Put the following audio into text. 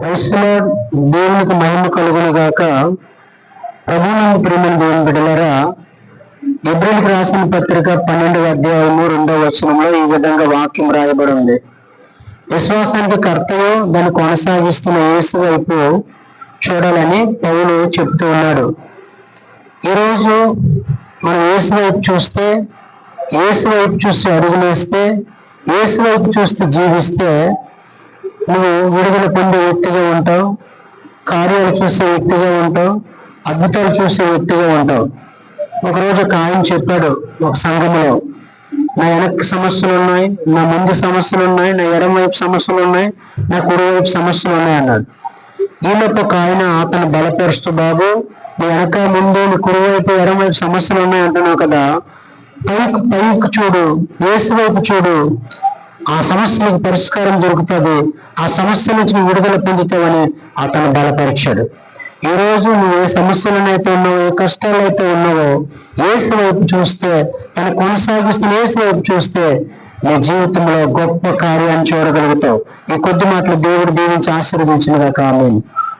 క్రైస్తలో దేవునికి మహిమ కలుగును గాక ప్రభువు ప్రేమ దేవుని బిడ్డలారా ఎబ్రిల్కి రాసిన పత్రిక పన్నెండవ అధ్యాయము రెండవ వచనంలో ఈ విధంగా వాక్యం రాయబడి ఉంది. విశ్వాసానికి కర్తయో దాన్ని కొనసాగిస్తున్న యేసు వైపు చూడాలని పౌలు చెప్తూ ఉన్నాడు. ఈరోజు మనం యేసు వైపు చూస్తే యేసు వైపు చూస్తే అడుగులేస్తే యేసు వైపు చూస్తే జీవిస్తే నువ్వు విడుదల పొందే వ్యక్తిగా ఉంటావు కార్యాలు చూసే వ్యక్తిగా ఉంటావు అద్భుతాలు చూసే వ్యక్తిగా ఉంటావు. ఒకరోజు ఒక ఆయన చెప్పాడు ఒక సంఘంలో నా వెనక్కి సమస్యలు ఉన్నాయి నా ముందు సమస్యలు ఉన్నాయి నా ఎడమ వైపు సమస్యలు ఉన్నాయి నా కుడివైపు సమస్యలు ఉన్నాయి అన్నాడు. ఈలోపు ఒక ఆయన అతను బలపరుస్తూ బాబు నీ వెనక ముందు నీ కుడివైపు ఎడమవైపు సమస్యలు ఉన్నాయి అంటున్నావు కదా. పైకి పైకి చూడు ఏసు వైపు చూడు. ఆ సమస్యలకు పరిష్కారం దొరుకుతుంది. ఆ సమస్య నుంచి విడుదల పొందుతావని అతను బలపరిచాడు. ఈ రోజు నువ్వు ఏ సమస్యలనైతే ఉన్నావో ఏ కష్టాలైతే ఉన్నావో ఏసు వైపు చూస్తే తను కొనసాగిస్తున్న ఏసు వైపు చూస్తే నీ జీవితంలో గొప్ప కార్యాన్ని చూడగలుగుతావు. ఈ కొద్ది మాటలు దేవుడు దీవించి ఆశీర్వదించినగా కామేను